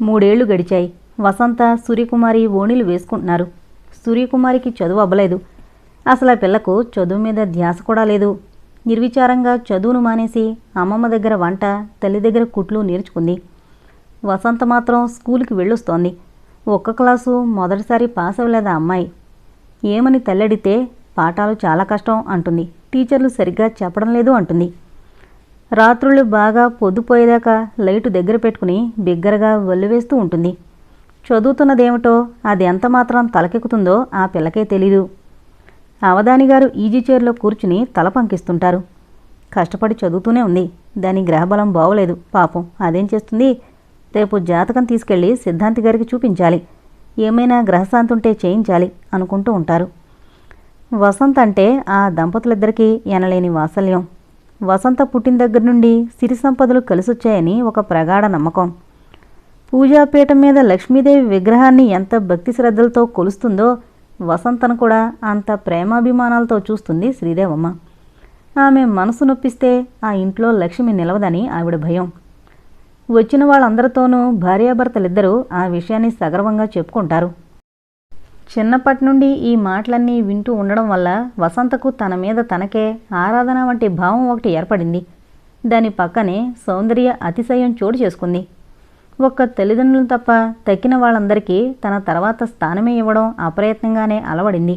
మూడేళ్ళు గడిచాయి. వసంత సూర్యకుమారి ఓణీలు వేసుకుంటున్నారు. సూర్యకుమారికి చదువు అవ్వలేదు. అసలు ఆ పిల్లకు చదువు మీద ధ్యాస కూడా లేదు. నిర్విచారంగా చదువును మానేసి అమ్మమ్మ దగ్గర వంట తల్లి దగ్గర కుట్లు నేర్చుకుంది. వసంత మాత్రం స్కూల్కి వెళ్ళొస్తోంది. ఒక్క క్లాసు మొదటిసారి పాస్ అవ్వలేదా అమ్మాయి? ఏమని తల్లడితే పాఠాలు చాలా కష్టం అంటుంది. టీచర్లు సరిగ్గా చెప్పడం లేదు అంటుంది. రాత్రులు బాగా పొద్దుపోయేదాకా లైటు దగ్గర పెట్టుకుని బిగ్గరగా వల్లివేస్తూ ఉంటుంది. చదువుతున్నదేమిటో అది ఎంత మాత్రం తలకెక్కుతుందో ఆ పిల్లకే తెలీదు. అవధాని గారు ఈజీ చైర్లో కూర్చుని తల పంకిస్తుంటారు. కష్టపడి చదువుతూనే ఉంది. దాని గ్రహబలం బాగోలేదు పాపం. అదేం చేస్తుంది? రేపు జాతకం తీసుకెళ్ళి సిద్ధాంతి గారికి చూపించాలి. ఏమైనా గ్రహశాంతి ఉంటే చేయించాలి అనుకుంటూ ఉంటారు. వసంత్ అంటే ఆ దంపతులిద్దరికీ ఎనలేని వాత్సల్యం. వసంత పుట్టిన దగ్గర నుండి సిరి సంపదలు కలిసొచ్చాయని ఒక ప్రగాఢ నమ్మకం. పూజాపీఠం మీద లక్ష్మీదేవి విగ్రహాన్ని ఎంత భక్తి శ్రద్ధలతో కొలుస్తుందో వసంతను కూడా అంత ప్రేమాభిమానాలతో చూస్తుంది శ్రీదేవమ్మ. ఆమె మనసు నొప్పిస్తే ఆ ఇంట్లో లక్ష్మి నిలవదని ఆవిడ భయం. వచ్చిన వాళ్ళందరితోనూ భార్యాభర్తలిద్దరూ ఆ విషయాన్ని సగర్వంగా చెప్పుకుంటారు. చిన్నప్పటి నుండి ఈ మాటలన్నీ వింటూ ఉండడం వల్ల వసంతకు తన మీద తనకే ఆరాధన వంటి భావం ఒకటి ఏర్పడింది. దాని పక్కనే సౌందర్య అతిశయం చోటు చేసుకుంది. ఒక్క తల్లిదండ్రులు తప్ప తక్కిన వాళ్ళందరికీ తన తర్వాత స్థానమే ఇవ్వడం అప్రయత్నంగానే అలవడింది.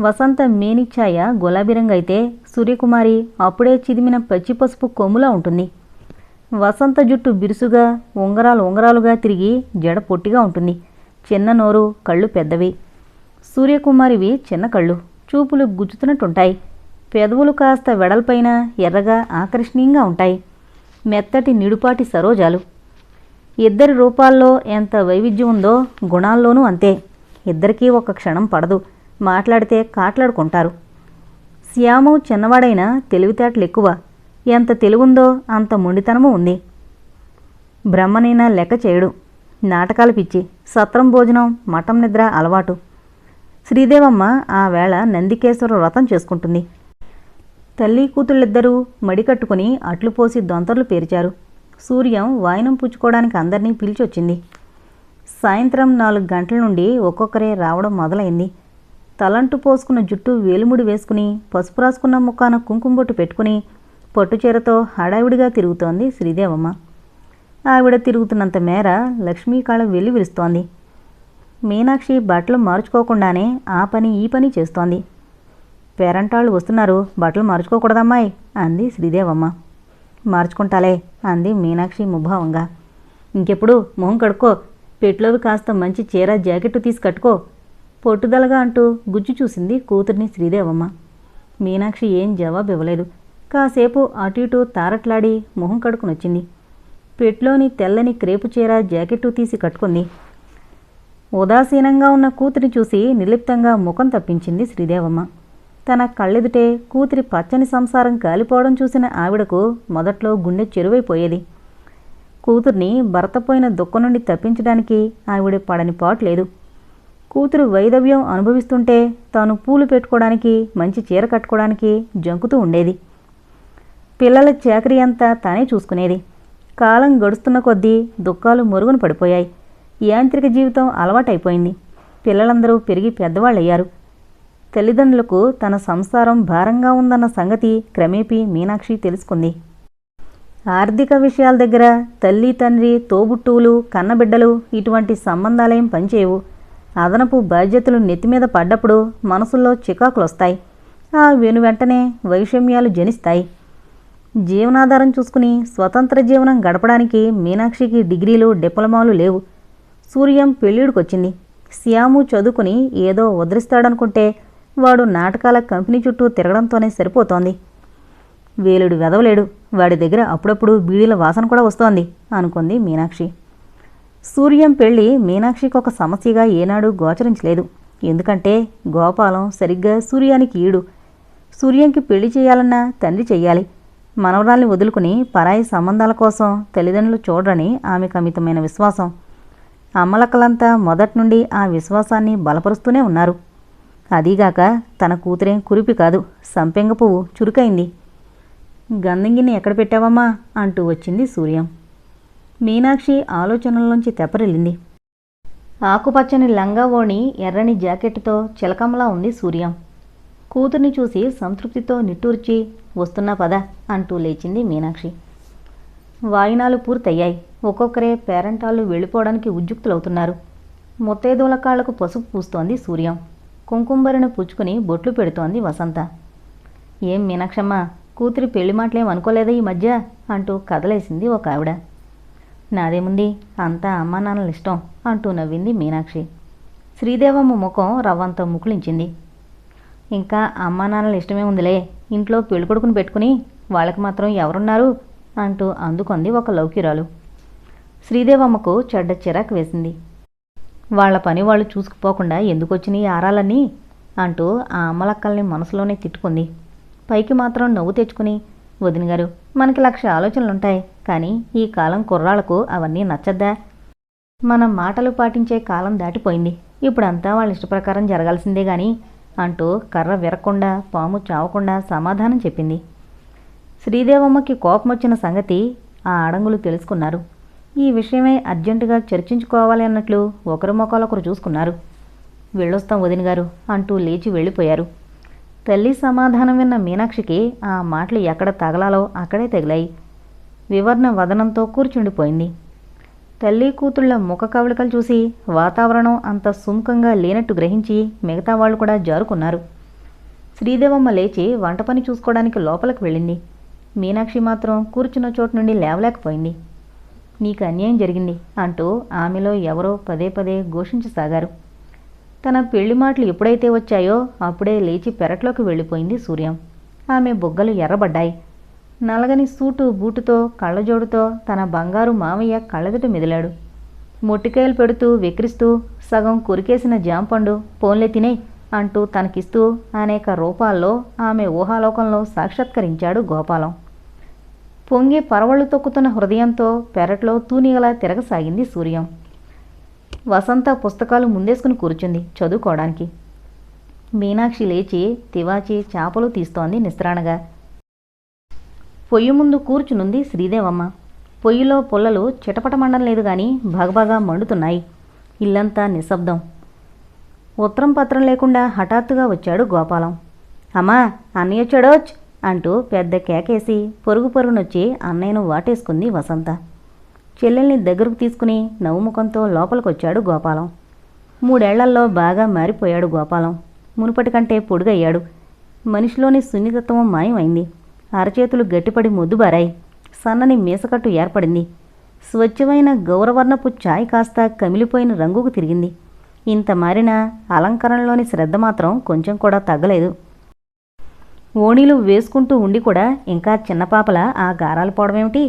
వసంత మేనిఛాయ గులాబీ రంగు అయితే సూర్యకుమారి అప్పుడే చిదిమిన పచ్చి పసుపు కొమ్ములా ఉంటుంది. వసంత జుట్టు బిరుసుగా ఉంగరాలు ఉంగరాలుగా తిరిగి జడ పొట్టిగా ఉంటుంది. చిన్న నోరు కళ్ళు పెద్దవి. సూర్యకుమారివి చిన్న కళ్ళు చూపులు గుచ్చుతున్నట్టుంటాయి. పెదవులు కాస్త వెడల్పైన ఎర్రగా ఆకర్షణీయంగా ఉంటాయి. మెత్తటి నిడుపాటి సరోజాలు. ఇద్దరి రూపాల్లో ఎంత వైవిధ్యం ఉందో గుణాల్లోనూ అంతే. ఇద్దరికీ ఒక క్షణం పడదు. మాట్లాడితే కాట్లాడుకుంటారు. శ్యాము చిన్నవాడైనా తెలివితేటలు ఎక్కువ. ఎంత తెలివుందో అంత మొండితనము ఉంది. బ్రహ్మనైనా లెక్క చేయడు. నాటకాలు పిచ్చి. సత్రం భోజనం మఠం నిద్ర అలవాటు. శ్రీదేవమ్మ ఆ వేళ నందికేశ్వర వ్రతం చేసుకుంటుంది. తల్లి కూతుళ్ళిద్దరూ మడికట్టుకుని అట్లు పోసి దొంతర్లు పేర్చారు. సూర్యం వాయనం పుచ్చుకోవడానికి అందరినీ పిలిచొచ్చింది. సాయంత్రం నాలుగు గంటల నుండి ఒక్కొక్కరే రావడం మొదలైంది. తలంటు పోసుకున్న జుట్టు వేలుముడి వేసుకుని పసుపు రాసుకున్న ముఖాన కుంకుమ బొట్టు పెట్టుకుని పట్టుచీరతో హడావిడిగా తిరుగుతోంది శ్రీదేవమ్మ. ఆవిడ తిరుగుతున్నంత మేర లక్ష్మీ కళ వెళ్ళి విరుస్తోంది. మీనాక్షి బట్టలు మార్చుకోకుండానే ఆ పని ఈ పని చేస్తోంది. పేరంటాళ్ళు వస్తున్నారు బట్టలు మార్చుకోకూడదమ్మాయి అంది శ్రీదేవమ్మ. మార్చుకుంటాలే అంది మీనాక్షి ముభావంగా. ఇంకెప్పుడు మొహం కడుక్కో పెట్లోవి కాస్త మంచి చీర జాకెట్టు తీసి కట్టుకో పొట్టుదలగా అంటూ గుజ్జు చూసింది కూతుర్ని శ్రీదేవమ్మ. మీనాక్షి ఏం జవాబు ఇవ్వలేదు కాసేపు అటు ఇటు తారట్లాడి మొహం కడుకునొచ్చింది పెట్లోని తెల్లని క్రేపు చీర జాకెట్టు తీసి కట్టుకుంది. ఉదాసీనంగా ఉన్న కూతురి చూసి నిర్లిప్తంగా ముఖం తప్పించింది శ్రీదేవమ్మ. తన కళ్ళెదుటే కూతురి పచ్చని సంసారం కాలిపోవడం చూసిన ఆవిడకు మొదట్లో గుండె చెరువైపోయేది. కూతుర్ని భర్త పోయిన దుఃఖం నుండి తప్పించడానికి ఆవిడ పడని పాటు లేదు. కూతురు వైదవ్యం అనుభవిస్తుంటే తాను పూలు పెట్టుకోవడానికి మంచి చీర కట్టుకోవడానికి జంకుతూ ఉండేది. పిల్లల చాకరీ అంతా తానే చూసుకునేది. కాలం గడుస్తున్న కొద్దీ దుఃఖాలు మురుగున పడిపోయాయి. యాంత్రిక జీవితం అలవాటైపోయింది. పిల్లలందరూ పెరిగి పెద్దవాళ్ళయ్యారు. తల్లిదండ్రులకు తన సంసారం భారంగా ఉందన్న సంగతి క్రమేపీ మీనాక్షి తెలుసుకుంది. ఆర్థిక విషయాల దగ్గర తల్లి తండ్రి తోబుట్టువులు కన్నబిడ్డలు ఇటువంటి సంబంధాలేం పనిచేయవు. అదనపు బాధ్యతలు నెత్తిమీద పడ్డప్పుడు మనసుల్లో చికాకులు వస్తాయి ఆ వెను వెంటనే వైషమ్యాలు జనిస్తాయి. జీవనాధారం చూసుకుని స్వతంత్ర జీవనం గడపడానికి మీనాక్షికి డిగ్రీలు డిప్లొమాలు లేవు. సూర్యం పెళ్ళిడికొచ్చింది. శ్యాము చదువుకుని ఏదో ఉద్రిస్తాడనుకుంటే వాడు నాటకాల కంపెనీ చుట్టూ తిరగడంతోనే సరిపోతోంది. వేలుడు వెదవలేడు. వాడి దగ్గర అప్పుడప్పుడు బీడీల వాసన కూడా వస్తోంది అనుకుంది మీనాక్షి. సూర్యం పెళ్ళి మీనాక్షికి ఒక సమస్యగా ఏనాడు గోచరించలేదు. ఎందుకంటే గోపాలం సరిగ్గా సూర్యానికి ఈడు. సూర్యంకి పెళ్ళి చేయాలన్నా తండ్రి చెయ్యాలి. మనవరాల్ని వదులుకుని పరాయి సంబంధాల కోసం తల్లిదండ్రులు చూడరని ఆమెకు అమితమైన విశ్వాసం. అమ్మలక్కలంతా మొదటి నుండి ఆ విశ్వాసాన్ని బలపరుస్తూనే ఉన్నారు. అదీగాక తన కూతురేం కురిపి కాదు సంపెంగ పువ్వు చురుకైంది. గంధంగిని ఎక్కడ పెట్టావమ్మా? అంటూ వచ్చింది సూర్యం. మీనాక్షి ఆలోచనల్లోంచి తెప్పరిల్లింది. ఆకుపచ్చని లంగా ఓణి ఎర్రని జాకెట్తో చిలకమ్మలా ఉంది సూర్యం. కూతుర్ని చూసి సంతృప్తితో నిట్టూర్చి వస్తున్నా పద అంటూ లేచింది మీనాక్షి. వాయినాలు పూర్తయ్యాయి. ఒక్కొక్కరే పేరంటాళ్ళు వెళ్ళిపోవడానికి ఉద్యుక్తులవుతున్నారు. ముత్తైదుల కాళ్ళకు పసుపు పూస్తోంది సూర్యం. కుంకుంబరిని పుచ్చుకుని బొట్లు పెడుతోంది వసంత. ఏం మీనాక్షమ్మ కూతురి పెళ్ళి మాటలేం అనుకోలేదా ఈ మధ్య? అంటూ కదలేసింది ఒక ఆవిడ. నాదేముంది? అంతా అమ్మా నాన్నల ఇష్టం అంటూ నవ్వింది మీనాక్షి. శ్రీదేవమ్మ ముఖం రవ్వంత ముకుళించింది. ఇంకా అమ్మా నాన్నల ఇష్టమే ఉందిలే. ఇంట్లో పెళ్ళికొడుకుని పెట్టుకుని వాళ్ళకి మాత్రం ఎవరున్నారు అంటూ అందుకొంది ఒక లౌకిరాలు. శ్రీదేవమ్మకు చెడ్డ చిరాకు వేసింది. వాళ్ళ పని వాళ్ళు చూసుకుపోకుండా ఎందుకు వచ్చినాయి ఆరాలని అంటూ ఆ అమ్మలక్కల్ని మనసులోనే తిట్టుకుంది. పైకి మాత్రం నవ్వు తెచ్చుకుని వదిన గారు మనకి లక్ష ఆలోచనలుంటాయి కానీ ఈ కాలం కుర్రాళ్ళకు అవన్నీ నచ్చద్దా? మనం మాటలు పాటించే కాలం దాటిపోయింది. ఇప్పుడంతా వాళ్ళ ఇష్టప్రకారం జరగాల్సిందే కానీ అంటూ కర్ర విరక్కుండా పాము చావకుండా సమాధానం చెప్పింది. శ్రీదేవమ్మకి కోపం వచ్చిన సంగతి ఆ అడంగులు తెలుసుకున్నారు. ఈ విషయమే అర్జెంటుగా చర్చించుకోవాలి అన్నట్లు ఒకరి మొక్కలొకరు చూసుకున్నారు. వెళ్ళొస్తాం వదిన గారు అంటూ లేచి వెళ్ళిపోయారు. తల్లి సమాధానం విన్న మీనాక్షికి ఆ మాటలు ఎక్కడ తగలాలో అక్కడే తగిలాయి. వివరణ వదనంతో కూర్చుండిపోయింది. తల్లి కూతుళ్ళ ముఖ కవళికలు చూసి వాతావరణం అంత సుముఖంగా లేనట్టు గ్రహించి మిగతా వాళ్ళు కూడా జారుకున్నారు. శ్రీదేవమ్మ లేచి వంట పని చూసుకోవడానికి లోపలికి వెళ్ళింది. మీనాక్షి మాత్రం కూర్చున్న చోటు నుండి లేవలేకపోయింది. నీకు అన్యాయం జరిగింది అంటూ ఆమెలో ఎవరో పదే పదే ఘోషించసాగారు. తన పెళ్ళి మాటలు ఎప్పుడైతే వచ్చాయో అప్పుడే లేచి పెరట్లోకి వెళ్ళిపోయింది సూర్యం. ఆమె బొగ్గలు ఎర్రబడ్డాయి. నలగని సూటు బూటుతో కళ్ళజోడుతో తన బంగారు మామయ్య కళ్ళెదుట మెదిలాడు. మొట్టికాయలు పెడుతూ వెక్కిరిస్తూ సగం కొరికేసిన జాంపండు పోన్లే తినే అంటూ తనకిస్తూ అనేక రూపాల్లో ఆమె ఊహాలోకంలో సాక్షాత్కరించాడు గోపాలం. పొంగి పరవళ్ళు తొక్కుతున్న హృదయంతో పెరట్లో తూనిగలా తిరగసాగింది సూర్యం. వసంత పుస్తకాలు ముందేసుకుని కూర్చుంది చదువుకోవడానికి. మీనాక్షి లేచి తివాచి చేపలు తీస్తోంది నిస్త్రాణగా. పొయ్యి ముందు కూర్చునుంది శ్రీదేవమ్మ. పొయ్యిలో పుల్లలు చిటపటమండం లేదు కానీ బాగబాగా మండుతున్నాయి. ఇల్లంతా నిశ్శబ్దం. ఉత్తరం పత్రం లేకుండా హఠాత్తుగా వచ్చాడు గోపాలం. అమ్మా అన్నయ్య వచ్చాడోచ్ అంటూ పెద్ద కేకేసి పొరుగు పొరుగునొచ్చి అన్నయ్యను వాటేసుకుంది వసంత. చెల్లెల్ని దగ్గరకు తీసుకుని నవ్వుముఖంతో లోపలికొచ్చాడు గోపాలం. మూడేళ్ళల్లో బాగా మారిపోయాడు గోపాలం. మునుపటి కంటే పొడుగయ్యాడు. మనిషిలోని సున్నితత్వం మాయమైంది. అరచేతులు గట్టిపడి మొద్దుబారాయి. సన్నని మీసకట్టు ఏర్పడింది. స్వచ్ఛమైన గౌరవర్ణపు ఛాయ్ కాస్త కమిలిపోయిన రంగుకు తిరిగింది. ఇంత మారిన అలంకరణలోని శ్రద్ధ మాత్రం కొంచెం కూడా తగ్గలేదు. ఓణీలు వేసుకుంటూ ఉండి కూడా ఇంకా చిన్నపాపల ఆ గారాలు పోవడమేమిటి?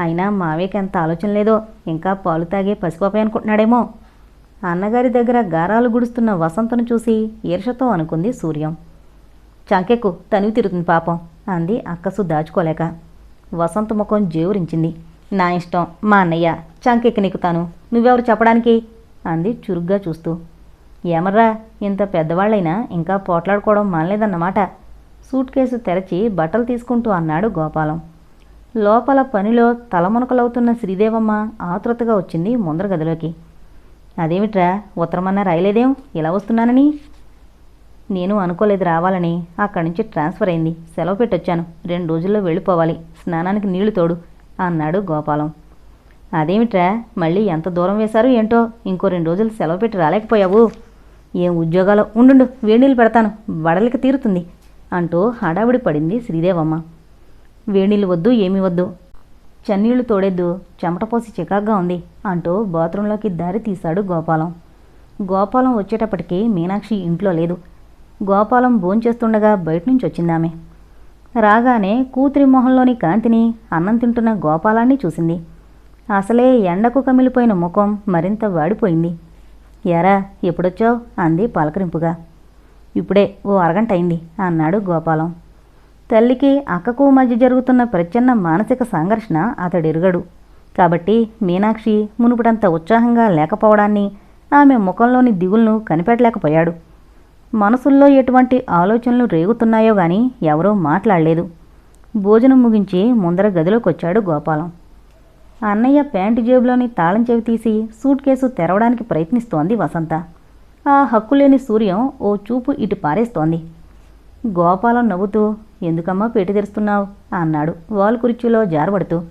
అయినా మావేకి ఎంత ఆలోచన లేదో ఇంకా పాలు తాగే పసిపాపే అనుకుంటున్నాడేమో. అన్నగారి దగ్గర గారాలు గుడుస్తున్న వసంతను చూసి ఈర్షతో అనుకుంది సూర్యం. చంకెక్కు తనివి తిరుగుతుంది పాపం. అంది అక్కసు దాచుకోలేక. వసంత ముఖం జేవురించింది. నా ఇష్టం మా అన్నయ్య. చంకెక్కి నీకుతాను నువ్వెవరు చెప్పడానికి? అంది చురుగ్గా చూస్తూ. ఏమర్రా ఇంత పెద్దవాళ్ళైనా ఇంకా పోట్లాడుకోవడం మానలేదన్నమాట. సూట్ కేసు తెరచి బట్టలు తీసుకుంటూ అన్నాడు గోపాలం. లోపల పనిలో తలమునకలవుతున్న శ్రీదేవమ్మ ఆతృతగా వచ్చింది ముందర గదిలోకి. అదేమిట్రా ఉత్తరమన్నా రాయలేదేం? ఇలా వస్తున్నానని? నేను అనుకోలేదు రావాలని. అక్కడి నుంచి ట్రాన్స్ఫర్ అయింది. సెలవు పెట్టొచ్చాను. రెండు రోజుల్లో వెళ్ళిపోవాలి. స్నానానికి నీళ్ళు తోడు అన్నాడు గోపాలం. అదేమిట్రా? మళ్ళీ ఎంత దూరం వేశారు ఏంటో? ఇంకో రెండు రోజులు సెలవు పెట్టి రాలేకపోయావు. ఏం ఉద్యోగాలు? ఉండు వేణీళ్ళు పెడతాను. వడలికి తీరుతుంది అంటూ హడావిడి పడింది శ్రీదేవమ్మ. వేణీళ్ళు వద్దు ఏమీ వద్దు. చన్నీళ్ళు తోడేద్దు. చెమటపోసి చికాగ్గా ఉంది అంటూ బాత్రూంలోకి దారి తీశాడు గోపాలం. గోపాలం వచ్చేటప్పటికి మీనాక్షి ఇంట్లో లేదు. గోపాలం భోంచేస్తుండగా బయట నుంచి వచ్చిందామె రాగానే కూతురి మొహంలోని కాంతిని అన్నం తింటున్న గోపాలాన్ని చూసింది. అసలే ఎండకు కమిలిపోయిన ముఖం మరింత వాడిపోయింది. ఎరా ఎప్పుడొచ్చావు? అంది పలకరింపుగా. ఇప్పుడే ఓ అరగంట అయింది అన్నాడు గోపాలం. తల్లికి అక్కకు మధ్య జరుగుతున్న ప్రచ్ఛన్న మానసిక సంఘర్షణ అతడెరుగడు. కాబట్టి మీనాక్షి మునుపుటంత ఉత్సాహంగా లేకపోవడాన్ని ఆమె ముఖంలోని దిగుల్ను కనిపెట్టలేకపోయాడు. మనసుల్లో ఎటువంటి ఆలోచనలు రేగుతున్నాయో గాని ఎవరూ మాట్లాడలేదు. భోజనం ముగించి ముందర గదిలోకి వచ్చాడు గోపాలం. అన్నయ్య ప్యాంటు జేబులోని తాళం చెవి తీసి సూట్ కేసు తెరవడానికి ప్రయత్నిస్తోంది వసంత. ఆ హక్కులేని సూర్యం ఓ చూపు ఇటు పారేస్తోంది. గోపాలం నవ్వుతూ ఎందుకమ్మా పెట్టి తెరుస్తున్నావు? అన్నాడు వాల్ కుర్చీలో జారబడుతూ.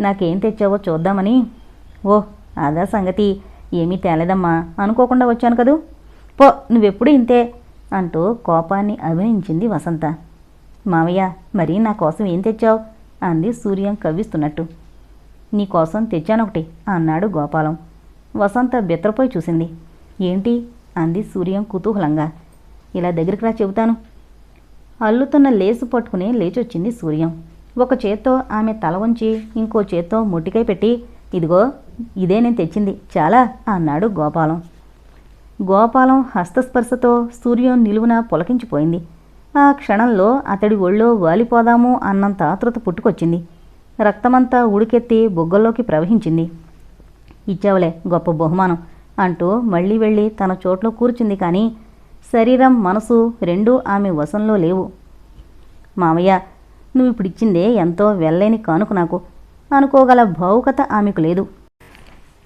నాకేం తెచ్చావో చూద్దామని. ఓ అదా సంగతి. ఏమీ తేలేదమ్మా. అనుకోకుండా వచ్చాను కదూ? పో నువ్వెప్పుడు ఇంతే? అంటూ కోపాన్ని అభినయించింది వసంత. మావయ్య మరి నా కోసం ఏం తెచ్చావు? అంది సూర్యం కవ్విస్తున్నట్టు. నీ కోసం తెచ్చానొకటి అన్నాడు గోపాలం. వసంత బెత్తరపోయి చూసింది. ఏంటి? అంది సూర్యం కుతూహలంగా. ఇలా దగ్గరికి రా చెబుతాను. అల్లుతున్న లేసు పట్టుకుని లేచొచ్చింది సూర్యం. ఒక చేత్తో ఆమె తల వంచి ఇంకో చేత్తో ముట్టికై పెట్టి ఇదిగో ఇదే నేను తెచ్చింది చాలా అన్నాడు గోపాలం. గోపాలం హస్తస్పర్శతో సూర్యం నిలువున పులకించిపోయింది. ఆ క్షణంలో అతడి ఒళ్ళో వాలిపోదాము అన్నంత ఆతృత పుట్టుకొచ్చింది. రక్తమంతా ఉడికెత్తి బొగ్గల్లోకి ప్రవహించింది. ఇచ్చావులే గొప్ప బహుమానం అంటూ మళ్ళీ వెళ్ళి తన చోట్లో కూర్చుంది కానీ శరీరం మనసు రెండూ ఆమె వశంలో లేవు. మామయ్య నువ్వు ఇప్పుడు ఇచ్చిందే ఎంతో వెళ్ళని కానుక నాకు. అనుకోగల భావుకత ఆమెకు లేదు.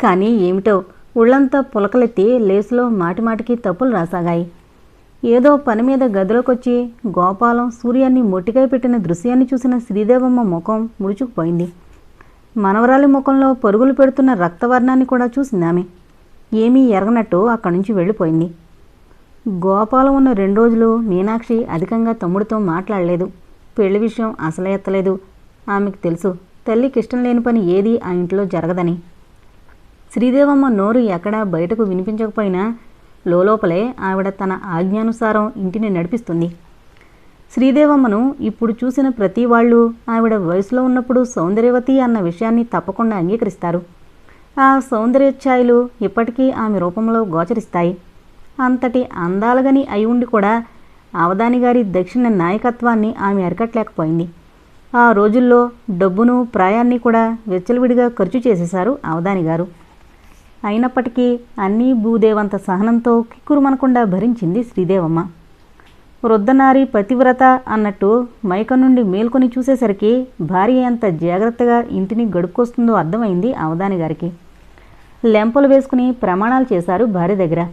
కానీ ఏమిటో ఉళ్ళంతా పులకలెత్తి లేసులో మాటిమాటికి తప్పులు రాసాగాయి. ఏదో పని మీద గదిలోకొచ్చి గోపాలం సూర్యాన్ని మొట్టికాయ పెట్టిన దృశ్యాన్ని చూసిన శ్రీదేవమ్మ ముఖం ముడుచుకుపోయింది. మనవరాలి ముఖంలో పరుగులు పెడుతున్న రక్తవర్ణాన్ని కూడా చూసిందామె. ఏమీ ఎరగనట్టు అక్కడి నుంచి వెళ్ళిపోయింది. గోపాలం ఉన్న రెండు రోజులు మీనాక్షి అధికంగా తమ్ముడితో మాట్లాడలేదు. పెళ్ళి విషయం అసలే ఎత్తలేదు. ఆమెకు తెలుసు తల్లికి ఇష్టం లేని పని ఏది ఆ ఇంట్లో జరగదని. శ్రీదేవమ్మ నోరు ఎక్కడా బయటకు వినిపించకపోయినా లోపలే ఆవిడ తన ఆజ్ఞానుసారం ఇంటిని నడిపిస్తుంది. శ్రీదేవమ్మను ఇప్పుడు చూసిన ప్రతి వాళ్ళు ఆవిడ వయసులో ఉన్నప్పుడు సౌందర్యవతి అన్న విషయాన్ని తప్పకుండా అంగీకరిస్తారు. ఆ సౌందర్య ఛాయలు ఇప్పటికీ ఆమె రూపంలో గోచరిస్తాయి. అంతటి అందాలగని అయి ఉండి కూడా అవధాని గారి దక్షిణ నాయకత్వాన్ని ఆమె అరికట్టలేకపోయింది. ఆ రోజుల్లో డబ్బును ప్రాయాన్ని కూడా వెచ్చలవిడిగా ఖర్చు చేసేశారు అవధాని గారు. అయినప్పటికీ అన్నీ భూదేవంత సహనంతో కిక్కురుమనకుండా భరించింది శ్రీదేవమ్మ. వృద్ధనారి పతివ్రత అన్నట్టు మైక నుండి మేల్కొని చూసేసరికి భార్య ఎంత జాగ్రత్తగా ఇంటిని గడుపుకొస్తుందో అర్థమైంది అవధాని గారికి. లెంపలు వేసుకుని ప్రమాణాలు చేశారు భార్య దగ్గర.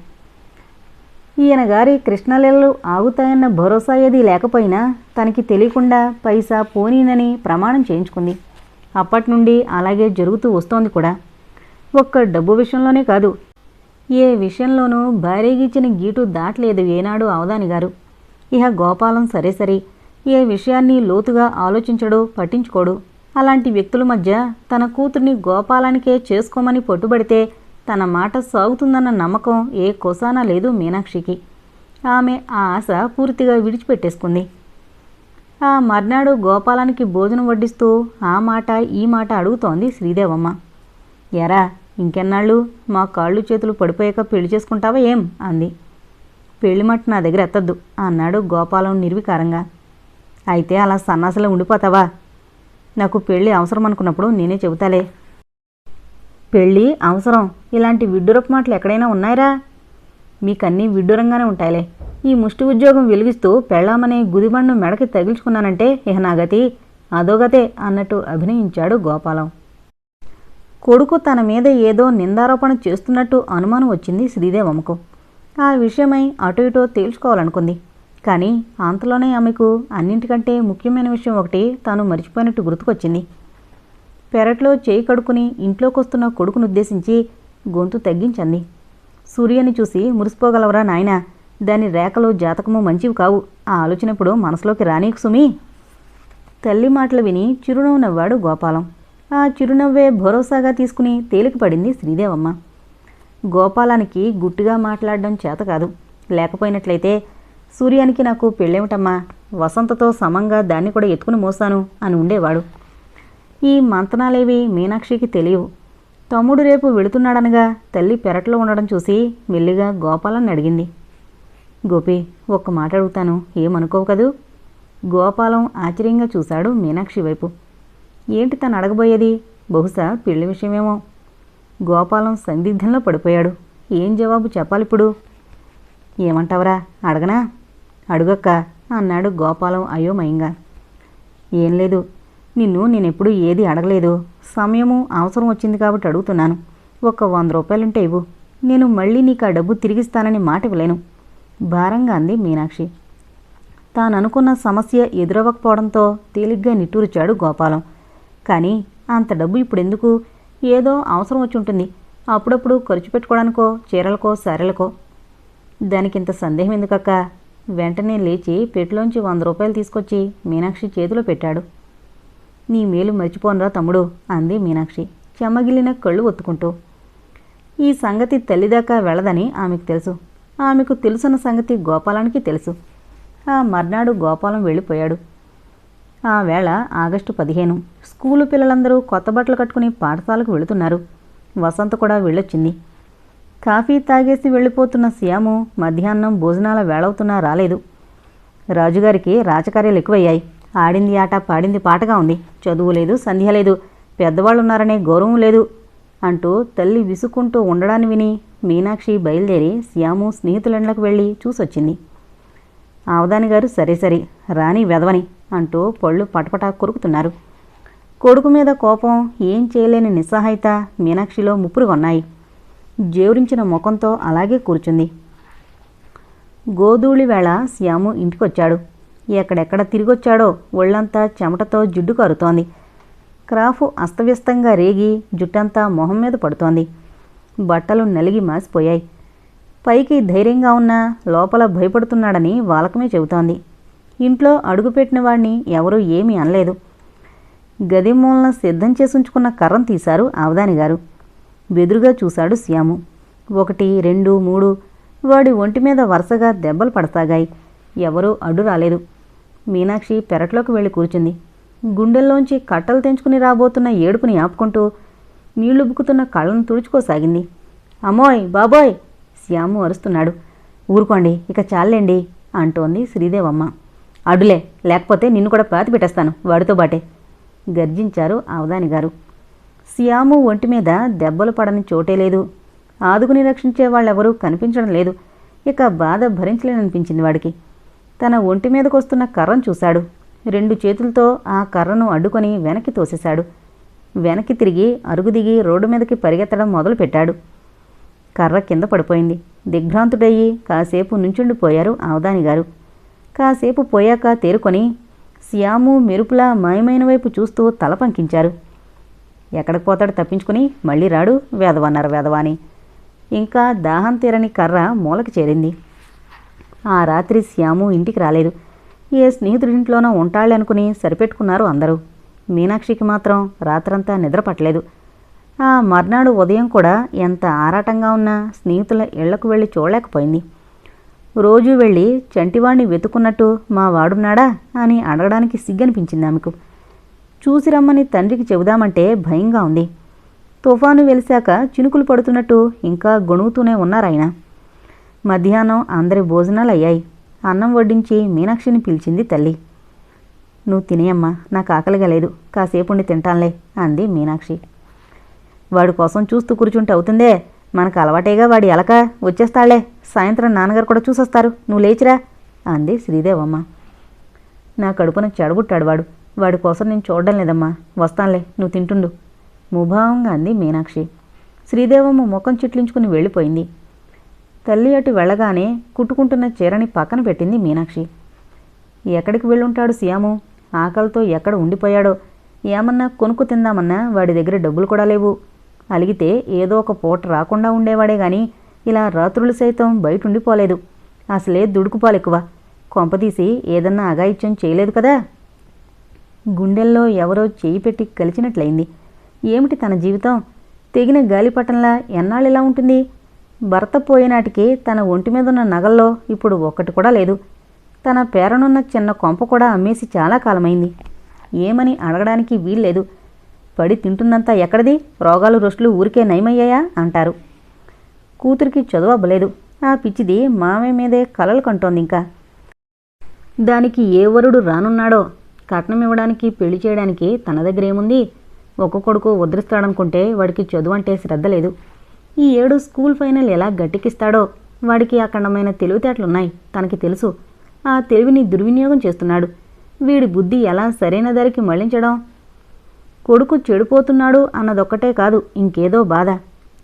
ఈయన గారి కృష్ణలీలలు ఆగుతాయన్న భరోసా ఏది లేకపోయినా తనకి తెలియకుండా పైసా పోనీనని ప్రమాణం చేయించుకుంది. అప్పటి నుండి అలాగే జరుగుతూ వస్తోంది కూడా. ఒక్క డబ్బు విషయంలోనే కాదు. ఏ విషయంలోనూ భార్యగిచ్చిన గీటు దాటలేదు ఏనాడు అవదాని గారు. ఇహ గోపాలం సరే సరి. ఏ విషయాన్ని లోతుగా ఆలోచించడు పట్టించుకోడు. అలాంటి వ్యక్తుల మధ్య తన కూతుర్ని గోపాలానికే చేసుకోమని పట్టుబడితే తన మాట సాగుతుందన్న నమ్మకం ఏ కోసానా లేదు మీనాక్షికి. ఆమె ఆ ఆశ పూర్తిగా విడిచిపెట్టేసుకుంది. ఆ మర్నాడు గోపాలానికి భోజనం వడ్డిస్తూ ఆ మాట ఈ మాట అడుగుతోంది శ్రీదేవమ్మ. ఎరా ఇంకెన్నాళ్ళు? మా కాళ్ళు చేతులు పడిపోయాక పెళ్ళి చేసుకుంటావా ఏం? అంది. పెళ్ళి మట్టు నా దగ్గర ఎత్తద్దు అన్నాడు గోపాలం నిర్వికారంగా. అయితే అలా సన్నాసలో ఉండిపోతావా? నాకు పెళ్ళి అవసరం అనుకున్నప్పుడు నేనే చెబుతాలే. పెళ్ళి అవసరం? ఇలాంటి విడ్డూరపు మాటలు ఎక్కడైనా ఉన్నాయరా? మీకన్నీ విడ్డూరంగానే ఉంటాయిలే. ఈ ముష్టి ఉద్యోగం వెలిగిస్తూ పెళ్ళామనే గుదిబండు మెడకి తగిల్చుకున్నానంటే ఇహ నా గతి అదోగతే అన్నట్టు అభినయించాడు గోపాలం. కొడుకు తన మీద ఏదో నిందారోపణ చేస్తున్నట్టు అనుమానం వచ్చింది శ్రీదేవమ్మకు. ఆ విషయమై అటు ఇటో తేల్చుకోవాలనుకుంది. కానీ అంతలోనే ఆమెకు అన్నింటికంటే ముఖ్యమైన విషయం ఒకటి తాను మర్చిపోయినట్టు గుర్తుకొచ్చింది. పెరట్లో చేయి కడుక్కుని ఇంట్లోకి వస్తున్న కొడుకును ఉద్దేశించి గొంతు తగ్గించింది. సూర్యని చూసి మురిసిపోగలవరా నాయనా? దాని రేఖలు జాతకము మంచివి కావు. ఆ ఆలోచనప్పుడు మనసులోకి రానీకు సుమి. తల్లి మాటలు విని చిరునవ్వు నవ్వాడు గోపాలం. ఆ చిరునవ్వే భరోసాగా తీసుకుని తేలికపడింది శ్రీదేవమ్మ. గోపాలానికి గుట్టుగా మాట్లాడడం చేత కాదు. లేకపోయినట్లయితే సూర్యానికి నాకు పెళ్ళేమిటమ్మా? వసంతతో సమంగా దాన్ని కూడా ఎత్తుకుని మోసాను అని ఉండేవాడు. ఈ మంతనాలేవి మీనాక్షికి తెలియవు. తమ్ముడు రేపు వెళుతున్నాడనగా తల్లి పెరట్లో ఉండడం చూసి మెల్లిగా గోపాలాన్ని అడిగింది. గోపి ఒక్క మాట అడుగుతాను ఏమనుకోవు కదూ? గోపాలం ఆశ్చర్యంగా చూశాడు మీనాక్షి వైపు. ఏంటి తను అడగబోయేది? బహుశా పెళ్ళి విషయమేమో. గోపాలం సందిగ్ధంలో పడిపోయాడు. ఏం జవాబు చెప్పాలిప్పుడు ఏమంటావరా? అడగనా? అడుగక్క అన్నాడు గోపాలం అయోమయంగా. ఏం లేదు. నిన్ను నేనెప్పుడు ఏది అడగలేదు. సమయము అవసరం వచ్చింది కాబట్టి అడుగుతున్నాను. ఒక వంద రూపాయలుంటే ఇవ్వు. నేను మళ్ళీ నీకు ఆ డబ్బు తిరిగిస్తానని మాట ఇవ్వలేను. భారంగా అంది మీనాక్షి. తాను అనుకున్న సమస్య ఎదురవ్వకపోవడంతో తేలిగ్గా నిట్టూర్చాడు గోపాలం. కానీ అంత డబ్బు ఇప్పుడు ఎందుకు ఏదో అవసరం వచ్చి ఉంటుంది. అప్పుడప్పుడు ఖర్చు పెట్టుకోవడానికో చీరలకో సరలకో దానికి ఇంత సందేహం ఎందుకక్క వెంటనే లేచి పెట్టులోంచి వంద రూపాయలు తీసుకొచ్చి మీనాక్షి చేతిలో పెట్టాడు. నీ మేలు మర్చిపోనురా తమ్ముడు అంది మీనాక్షి చెమ్మగిల్లిన కళ్ళు ఒత్తుకుంటూ. ఈ సంగతి తల్లిదాకా వెళ్ళదని ఆమెకు తెలుసు. ఆమెకు తెలుసున్న సంగతి గోపాలానికి తెలుసు. ఆ మర్నాడు గోపాలం వెళ్ళిపోయాడు. ఆ వేళ ఆగస్టు పదిహేను స్కూలు పిల్లలందరూ కొత్త బట్టలు కట్టుకుని పాఠశాలకు వెళుతున్నారు. వసంత కూడా వెళ్ళొచ్చింది. కాఫీ తాగేసి వెళ్ళిపోతున్న శ్యాము మధ్యాహ్నం భోజనాల వేళవుతున్నా రాలేదు. రాజుగారికి రాజకార్యాలు ఎక్కువయ్యాయి. ఆడింది ఆట పాడింది పాటగా ఉంది. చదువు లేదు సంధ్య లేదు. పెద్దవాళ్ళు ఉన్నారనే గౌరవం లేదు అంటూ తల్లి విసుక్కుంటూ ఉండడాన్ని విని మీనాక్షి బయలుదేరి శ్యాము స్నేహితులండ్లకు వెళ్ళి చూసొచ్చింది. ఆవదాని గారు సరే సరే రాని వెదవని అంటూ పళ్ళు పటపటా కొరుకుతున్నారు. కొడుకు మీద కోపం ఏం చేయలేని నిస్సహాయత మీనాక్షిలో ముప్పురుగొన్నాయి జేవురించిన ముఖంతో అలాగే కూర్చుంది. గోధూళి వేళ శ్యాము ఇంటికొచ్చాడు. ఎక్కడెక్కడ తిరిగొచ్చాడో ఒళ్ళంతా చెమటతో జిడ్డు కారుతోంది. క్రాఫు అస్తవ్యస్తంగా రేగి జుట్టంతా మొహం మీద పడుతోంది. బట్టలు నలిగి మాసిపోయాయి. పైకి ధైర్యంగా ఉన్నా లోపల భయపడుతున్నాడని వాలకమే చెబుతోంది. ఇంట్లో అడుగుపెట్టిన వాడిని ఎవరూ ఏమీ అనలేదు. గది మూలన సిద్ధం చేసుంచుకున్న కర్రం తీశారు అవధాని గారు. బెదురుగా చూశాడు శ్యాము. ఒకటి రెండు మూడు. వాడి ఒంటి మీద వరుసగా దెబ్బలు పడసాగాయి. ఎవరూ అడ్డు రాలేదు. మీనాక్షి పెరట్లోకి వెళ్ళి కూర్చుంది. గుండెల్లోంచి కట్టలు తెంచుకుని రాబోతున్న ఏడుపుని ఆపుకుంటూ నీళ్ళు ఉబ్బుకుతున్న కళ్ళను తుడుచుకోసాగింది. అమ్మోయ్ బాబోయ్! శ్యాము అరుస్తున్నాడు. ఊరుకోండి ఇక చాలండి అంటోంది శ్రీదేవమ్మ. అడులే లేకపోతే నిన్ను కూడా పాతి పెట్టేస్తాను వాడితో బాటే గర్జించారు అవదాని గారు. శ్యాము ఒంటి మీద దెబ్బలు పడని చోటే లేదు. ఆదుకుని రక్షించే వాళ్ళెవరూ కనిపించడం లేదు. ఇక బాధ భరించలేననిపించింది వాడికి. తన ఒంటి మీదకొస్తున్న కర్రను చూశాడు. రెండు చేతులతో ఆ కర్రను అడ్డుకొని వెనక్కి తోసేశాడు. వెనక్కి తిరిగి అరుగు దిగి రోడ్డు మీదకి పరిగెత్తడం మొదలుపెట్టాడు. కర్ర కింద పడిపోయింది. దిగ్భ్రాంతుడయ్యి కాసేపు నుంచుండిపోయారు అవదాని గారు. కాసేపు పోయాక తేరుకొని శ్యాము మెరుపులా మాయమైన వైపు చూస్తూ తల పంకించారు. ఎక్కడికి పోతాడు తప్పించుకుని మళ్ళీ రాడు వేదవన్నారు వేదవాని ఇంకా దాహం తీరని కర్ర మూలకి చేరింది. ఆ రాత్రి శ్యాము ఇంటికి రాలేదు. ఏ స్నేహితుడింట్లోనో ఉంటాళ్ళే అనుకుని సరిపెట్టుకున్నారు అందరూ. మీనాక్షికి మాత్రం రాత్రంతా నిద్ర పట్టలేదు. ఆ మర్నాడు ఉదయం కూడా ఎంత ఆరాటంగా ఉన్నా స్నేహితుల ఇళ్ళకు వెళ్ళి చూడలేకపోయింది. రోజు వెళ్ళి చంటివాణ్ణి వెతుకున్నట్టు మా వాడున్నాడా అని అడగడానికి సిగ్గనిపించింది ఆమెకు. చూసి రమ్మని తండ్రికి చెబుదామంటే భయంగా ఉంది. తుఫాను వెలిశాక చినుకులు పడుతున్నట్టు ఇంకా గొణుగుతూనే ఉన్నారాయన మధ్యాహ్నం అందరి భోజనాలు అయ్యాయి అన్నం వడ్డించి మీనాక్షిని పిలిచింది తల్లి. నువ్వు తినేయమ్మా నాకు ఆకలిగా లేదు. కాసేపుండి తింటానులే అంది మీనాక్షి. వాడి కోసం చూస్తూ కూర్చుంటే అవుతుందే? మనకు అలవాటేగా వాడి ఎలక వచ్చేస్తాళ్ళే. సాయంత్రం నాన్నగారు కూడా చూసొస్తారు. నువ్వు లేచిరా అంది శ్రీదేవమ్మ. నా కడుపున చెడబుట్టాడు వాడు. వాడి కోసం నేను చూడడం లేదమ్మా. వస్తానులే నువ్వు తింటుండు. ముభావంగా అంది మీనాక్షి. శ్రీదేవమ్మ ముఖం చిట్లించుకుని వెళ్ళిపోయింది. తల్లి అటు వెళ్ళగానే కుట్టుకుంటున్న చీరని పక్కన పెట్టింది మీనాక్షి. ఎక్కడికి వెళ్ళుంటాడు సీయాము ఆకలితో ఎక్కడ ఉండిపోయాడో? ఏమన్నా కొనుక్కు తిందామన్నా వాడి దగ్గర డబ్బులు కూడా లేవు. అలిగితే ఏదో ఒక పూట రాకుండా ఉండేవాడే గాని ఇలా రాత్రులు సైతం బయట ఉండిపోలేదు అసలే దుడుకుపాలు ఎక్కువ కొంపదీసి ఏదన్నా అగాయిత్యం చేయలేదు కదా? గుండెల్లో ఎవరో చేయి పెట్టి కలిచినట్లయింది. ఏమిటి తన జీవితం? తెగిన గాలిపటంలా ఎన్నాళ్ళు ఇలా ఉంటుంది? భర్త పోయినాటికి తన ఒంటి మీద ఉన్న నగల్లో ఇప్పుడు ఒక్కటి కూడా లేదు. తన పేరనున్న చిన్న కొంప కూడా అమ్మేసి చాలా కాలమైంది. ఏమని అడగడానికి వీల్లేదు. పడి తింటున్నంతా ఎక్కడిది? రోగాలు రొస్టులు ఊరికే నయమయ్యాయా? అంటారు. కూతురికి చదువు అవ్వలేదు ఆ పిచ్చిది మామయ్య మీదే కలలు కంటోంది ఇంకా దానికి ఏ వరుడు రానున్నాడో? కట్నం ఇవ్వడానికి పెళ్ళి చేయడానికి తన దగ్గర ఏముంది ఒక్క కొడుకు ఉద్ధరిస్తాడనుకుంటే వాడికి చదువు అంటే శ్రద్ధ లేదు. ఈ ఏడు స్కూల్ ఫైనల్ ఎలా గట్టికిస్తాడో వాడికి అఖండమైన తెలివితేటలున్నాయి. తనకి తెలుసు. ఆ తెలివిని దుర్వినియోగం చేస్తున్నాడు. వీడి బుద్ధి ఎలా సరైన దారికి మళ్ళించడం? కొడుకు చెడిపోతున్నాడు అన్నదొక్కటే కాదు ఇంకేదో బాధ.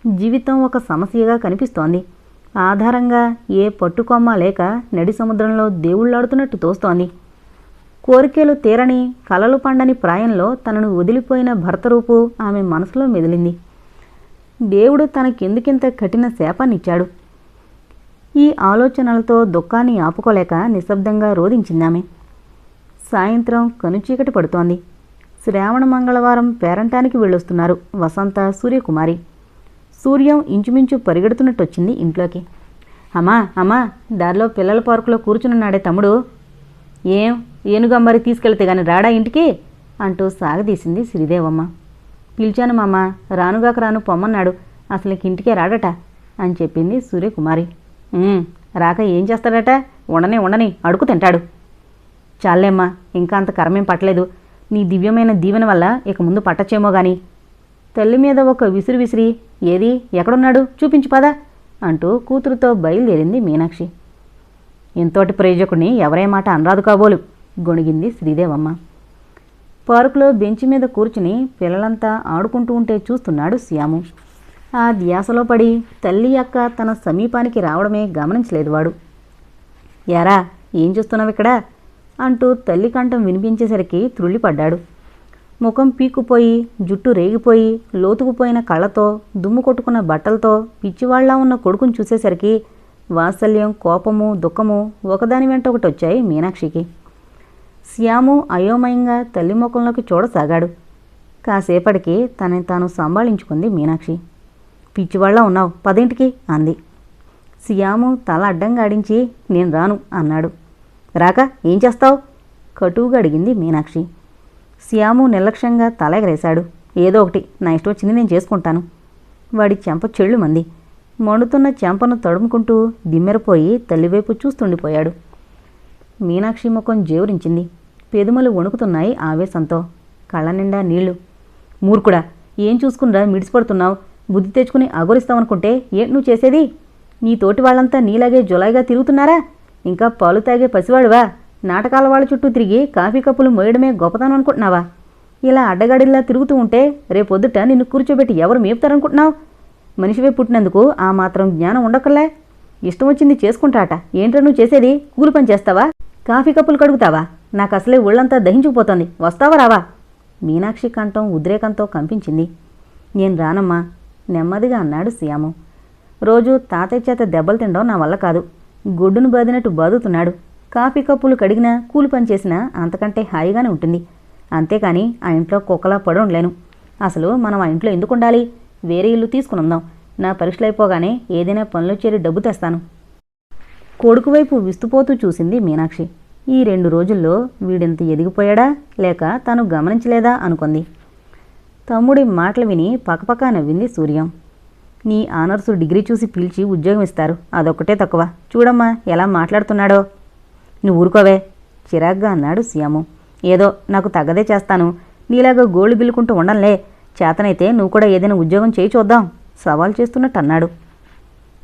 జీవితం ఒక సమస్యగా కనిపిస్తోంది. ఆధారంగా ఏ పట్టుకొమ్మ లేక నడి సముద్రంలో దేవుళ్ళాడుతున్నట్టు తోస్తోంది. కోరికలు తీరని కలలు పండని ప్రాయంలో తనను వదిలిపోయిన భర్త రూపు ఆమె మనసులో మెదిలింది. దేవుడు తనకెందుకింత కఠిన శాపాన్నిచ్చాడు? ఈ ఆలోచనలతో దుఃఖాన్ని ఆపుకోలేక నిశ్శబ్దంగా రోధించిందామె. సాయంత్రం కనుచీకటి పడుతోంది. శ్రావణ మంగళవారం పేరంటానికి వెళ్ళొస్తున్నారు వసంత సూర్యకుమారి. సూర్యం ఇంచుమించు పరిగెడుతున్నట్టొచ్చింది ఇంట్లోకి. అమ్మా అమ్మా దారిలో పిల్లల పార్కులో కూర్చునున్నాడే తమ్ముడు. ఏం ఏనుగమ్మరి తీసుకెళ్తే గాని రాడా ఇంటికి? అంటూ సాగదీసింది శ్రీదేవమ్మ. పిలిచాను మామ రానుగాక రాను పొమ్మన్నాడు. అసలు ఇంటికే రాడట అని చెప్పింది సూర్యకుమారి. రాక ఏం చేస్తాడట? ఉండని ఉండని అడుగు తింటాడు. చాలేమ్మా ఇంకా అంత కర్మేం పట్టలేదు. నీ దివ్యమైన దీవెన వల్ల ఇక ముందు పట్టచ్చేమో గాని. తల్లి మీద ఒక విసిరి విసిరి ఏది? ఎక్కడున్నాడు? చూపించు పదా అంటూ కూతురుతో బయలుదేరింది మీనాక్షి. ఇంతోటి ప్రయోజకుడిని ఎవరే మాట అనరాదు కాబోలు గొణిగింది శ్రీదేవమ్మ. పార్కులో బెంచి మీద కూర్చుని పిల్లలంతా ఆడుకుంటూ ఉంటే చూస్తున్నాడు శ్యాము. ఆ ధ్యాసలో పడి తల్లి అక్క తన సమీపానికి రావడమే గమనించలేదు వాడు. యారా ఏం చూస్తున్నావు ఇక్కడ? అంటూ తల్లి కంఠం వినిపించేసరికి త్రుళ్ళిపడ్డాడు. ముఖం పీక్కుపోయి జుట్టు రేగిపోయి లోతుకుపోయిన కళ్ళతో దుమ్ము కొట్టుకున్న బట్టలతో పిచ్చివాళ్ళా ఉన్న కొడుకుని చూసేసరికి వాత్సల్యం కోపము దుఃఖము ఒకదాని వెంట ఒకటి వచ్చాయి మీనాక్షికి. శ్యాము అయోమయంగా తల్లి ముఖంలోకి చూడసాగాడు. కాసేపటికి తనని తాను సంభాళించుకుంది మీనాక్షి. పిచ్చివాళ్ళా ఉన్నావు పదింటికి? అంది. శ్యాము తల అడ్డంగా ఆడించి నేను రాను అన్నాడు. రాక ఏం చేస్తావు? కటువుగా అడిగింది మీనాక్షి. శ్యాము నిర్లక్ష్యంగా తల ఎగరేశాడు. ఏదో ఒకటి నా ఇష్టం వచ్చింది నేను చేసుకుంటాను. వాడి చెంప చెళ్ళు మంది. మండుతున్న చెంపను తడుముకుంటూ దిమ్మెరపోయి తల్లివైపు చూస్తుండిపోయాడు. మీనాక్షి ముఖం జేవురించింది. పెదుమలు వణుకుతున్నాయి ఆవేశంతో. కళ్ళ నిండా నీళ్ళు. మూర్ఖుడా ఏం చూసుకునిరా మిడిసిపడుతున్నావు? బుద్ధి తెచ్చుకుని అగోరిస్తామనుకుంటే ఏంటి నువ్వు చేసేది? నీ తోటి వాళ్ళంతా నీలాగే జులాయిగా తిరుగుతున్నారా? ఇంకా పాలు తాగే పసివాడువా? నాటకాల వాళ్ళ చుట్టూ తిరిగి కాఫీ కప్పులు మోయడమే గొప్పతనం అనుకుంటున్నావా? ఇలా అడ్డగాడిలా తిరుగుతూ ఉంటే రేపొద్దుట నిన్ను కూర్చోబెట్టి ఎవరు మేపుతారనుకుంటున్నావు? మనిషివే పుట్టినందుకు ఆ మాత్రం జ్ఞానం ఉండకలే ఇష్టం వచ్చింది చేసుకుంటాట. ఏంట్రా నువ్వు చేసేది? కూలి పని చేస్తావా? కాఫీ కప్పులు కడుగుతావా? నాకు అసలే ఒళ్ళంతా దహించుకుపోతుంది వస్తావా రావా? మీనాక్షి కంఠం ఉద్రేకంతో కంపించింది. నేను రానమ్మా నెమ్మదిగా అన్నాడు శ్యాము. రోజు తాతయ్య చేత దెబ్బలు తినడం నా వల్ల కాదు. గొడ్డును బాదినట్టు బాదుతున్నాడు. కాఫీ కప్పులు కడిగినా కూలి పని చేసినా అంతకంటే హాయిగానే ఉంటుంది. అంతేకాని ఆ ఇంట్లో కుక్కలా పడి ఉండలేను. అసలు మనం ఆ ఇంట్లో ఎందుకు ఉండాలి? వేరే ఇల్లు తీసుకుని ఉందాం. నా పరీక్షలు అయిపోగానే ఏదైనా పనులు చేరి డబ్బు తెస్తాను. కొడుకు వైపు విస్తుపోతూ చూసింది మీనాక్షి. ఈ రెండు రోజుల్లో వీడింత ఎదిగిపోయాడా? లేక తాను గమనించలేదా? అనుకుంది. తమ్ముడి మాటలు విని పక్కపక్క నవ్వింది సూర్యం. నీ ఆనర్సు డిగ్రీ చూసి పిలిచి ఉద్యోగం ఇస్తారు. అదొక్కటే తక్కువ. చూడమ్మా ఎలా మాట్లాడుతున్నాడో. నువ్వు ఊరుకోవే చిరాగ్గా అన్నాడు శ్యాము. ఏదో నాకు తగ్గదే చేస్తాను. నీలాగా గోళ్ళు గిల్లుకుంటూ ఉండంలే. చేతనైతే నువ్వు కూడా ఏదైనా ఉద్యోగం చేయి చూద్దాం. సవాల్ చేస్తున్నట్టు అన్నాడు.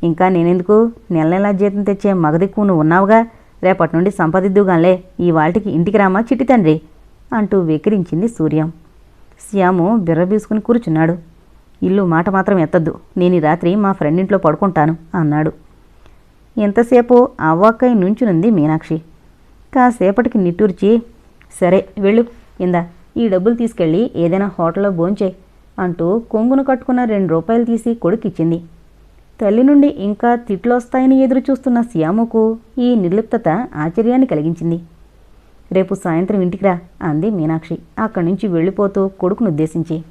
ఇంకా నేనెందుకు? నెల నెలా జీతం తెచ్చే మగదిక్కు నువ్వు ఉన్నావుగా? రేపటి నుండి సంపాదిద్దుగాన్లే. ఈ వాళ్ళకి ఇంటికి రామా చిట్టి తండ్రి? అంటూ వెకిరించింది సూర్యం. శ్యాము బిర్రబీసుకుని కూర్చున్నాడు. ఇల్లు మాట మాత్రం ఎత్తద్దు. నేను ఈ రాత్రి మా ఫ్రెండ్ ఇంట్లో పడుకుంటాను అన్నాడు. ఎంతసేపు అవ్వక్కై నుంచునుంది మీనాక్షి. కాసేపటికి నిట్టూర్చి సరే వెళ్ళు ఇందా ఈ డబ్బులు తీసుకెళ్ళి ఏదైనా హోటల్లో భోంచే అంటూ కొంగును కట్టుకున్న రెండు రూపాయలు తీసి కొడుకిచ్చింది. తల్లి నుండి ఇంకా తిట్లొస్తాయని ఎదురు చూస్తున్న శ్యాముకు ఈ నిర్లిప్తత ఆశ్చర్యాన్ని కలిగించింది. రేపు సాయంత్రం ఇంటికి రా అంది మీనాక్షి. అక్కడి నుంచి వెళ్ళిపోతూ కొడుకును ఉద్దేశించి.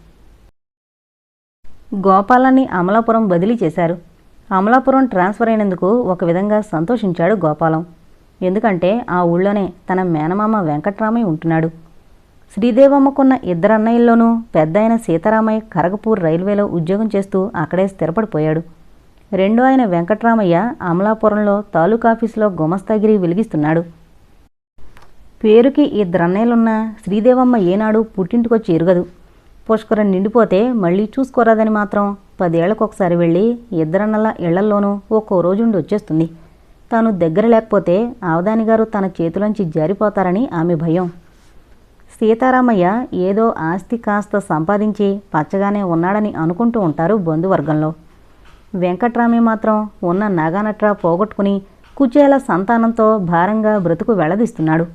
గోపాలాన్ని అమలాపురం బదిలీ చేశారు. అమలాపురం ట్రాన్స్ఫర్ అయినందుకు ఒక విధంగా సంతోషించాడు గోపాలం. ఎందుకంటే ఆ ఊళ్ళోనే తన మేనమామ వెంకట్రామయ్య ఉంటున్నాడు. శ్రీదేవమ్మకున్న ఇద్దరు అన్నయ్యల్లోనూ పెద్ద అయిన సీతారామయ్య కరగపూర్ రైల్వేలో ఉద్యోగం చేస్తూ అక్కడే స్థిరపడిపోయాడు. రెండో ఆయన వెంకట్రామయ్య అమలాపురంలో తాలూకాఫీసులో గుమస్తాగిరి వెలిగిస్తున్నాడు. పేరుకి ఇద్దరన్నయ్యలున్నా శ్రీదేవమ్మ ఏనాడు పుట్టింటికొచ్చి ఎరుగదు. పుష్కరం నిండిపోతే మళ్ళీ చూసుకోరాదని మాత్రం పదేళ్ళకొకసారి వెళ్ళి ఇద్దరన్నల ఇళ్ళల్లోనూ ఒక్కో రోజుండి వచ్చేస్తుంది. తాను దగ్గర లేకపోతే ఆవదాని గారు తన చేతిలోంచి జారిపోతారని ఆమె భయం. సీతారామయ్య ఏదో ఆస్తి కాస్త సంపాదించి పచ్చగానే ఉన్నాడని అనుకుంటూ ఉంటారు బంధువర్గంలో. వెంకట్రామి మాత్రం ఉన్న నాగానట్రా పోగొట్టుకుని కుచేల సంతానంతో భారంగా బ్రతుకు వెళ్ళదీస్తున్నాడు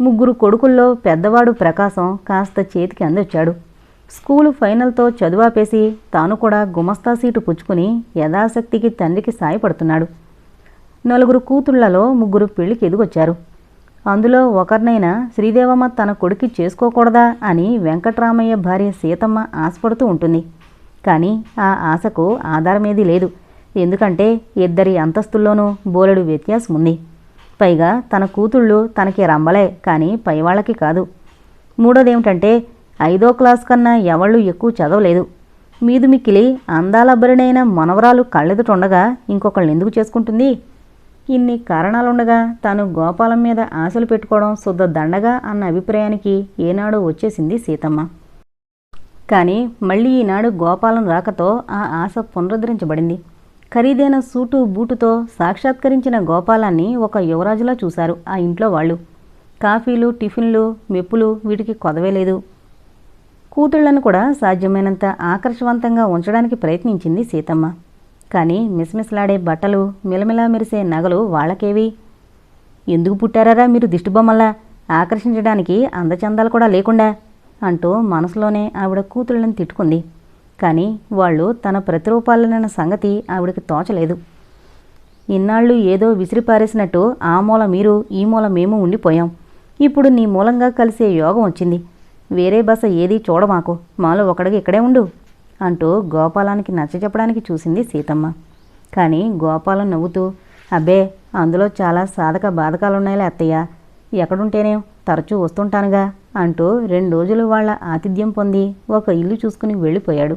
ముగ్గురు కొడుకుల్లో పెద్దవాడు ప్రకాశం కాస్త చేతికి అందొచ్చాడు. స్కూలు ఫైనల్తో చదువాపేసి తాను కూడా గుమస్తా సీటు పుచ్చుకుని యథాశక్తికి తండ్రికి సాయపడుతున్నాడు. నలుగురు కూతుళ్ళలో ముగ్గురు పెళ్ళికి ఎదుగొచ్చారు. అందులో ఒకరినైనా శ్రీదేవమ్మ తన కొడుకి చేసుకోకూడదా అని వెంకట్రామయ్య భార్య సీతమ్మ ఆశపడుతూ ఉంటుంది. కానీ ఆ ఆశకు ఆధారమేది లేదు. ఎందుకంటే ఇద్దరి అంతస్తుల్లోనూ బోలెడు వ్యత్యాసం ఉంది పైగా తన కూతుళ్ళు తనకి రంబలే కానీ పైవాళ్ళకి కాదు. మూడోదేమిటంటే ఐదో క్లాస్ కన్నా ఎవళ్ళు ఎక్కువ చదవలేదు. మీదు మిక్కిలి అందాల మనవరాలు కళ్ళెదుటుండగా ఇంకొకళ్ళని ఎందుకు చేసుకుంటుంది? ఇన్ని కారణాలుండగా తాను గోపాలం మీద ఆశలు పెట్టుకోవడం శుద్ధ దండగా అన్న అభిప్రాయానికి ఏనాడో వచ్చేసింది సీతమ్మ. కానీ మళ్ళీ ఈనాడు గోపాలం రాకతో ఆ ఆశ పునరుద్ధరించబడింది. ఖరీదైన సూటు బూటుతో సాక్షాత్కరించిన గోపాలాన్ని ఒక యువరాజులా చూశారు ఆ ఇంట్లో వాళ్ళు. కాఫీలు టిఫిన్లు మెప్పులు వీటికి కొదవే లేదు. కూతుళ్ళను కూడా సాధ్యమైనంత ఆకర్షవంతంగా ఉంచడానికి ప్రయత్నించింది సీతమ్మ. కానీ మిస్మిస్లాడే బట్టలు మిలమిలా మెరిసే నగలు వాళ్ళకేవి? ఎందుకు పుట్టారారా మీరు దిష్టిబొమ్మల్లా? ఆకర్షించడానికి అందచందాలు కూడా లేకుండా అంటూ మనసులోనే ఆవిడ కూతుళ్ళని తిట్టుకుంది. కానీ వాళ్ళు తన ప్రతిరూపాలన సంగతి ఆవిడకి తోచలేదు. ఇన్నాళ్ళు ఏదో విసిరిపారేసినట్టు ఆ మూల మీరు ఈ మూల మేము ఉండిపోయాం. ఇప్పుడు నీ మూలంగా కలిసే యోగం వచ్చింది. వేరే బస ఏదీ చూడమాకు. మాలో ఒకడికి ఇక్కడే ఉండు అంటూ గోపాలానికి నచ్చచెప్పడానికి చూసింది సీతమ్మ. కానీ గోపాలం నవ్వుతూ అబ్బే అందులో చాలా సాధక బాధకాలున్నాయిలే అత్తయ్య. ఎక్కడుంటేనే తరచూ వస్తుంటానుగా అంటూ రెండు రోజులు వాళ్ళ ఆతిథ్యం పొంది ఒక ఇల్లు చూసుకుని వెళ్ళిపోయాడు.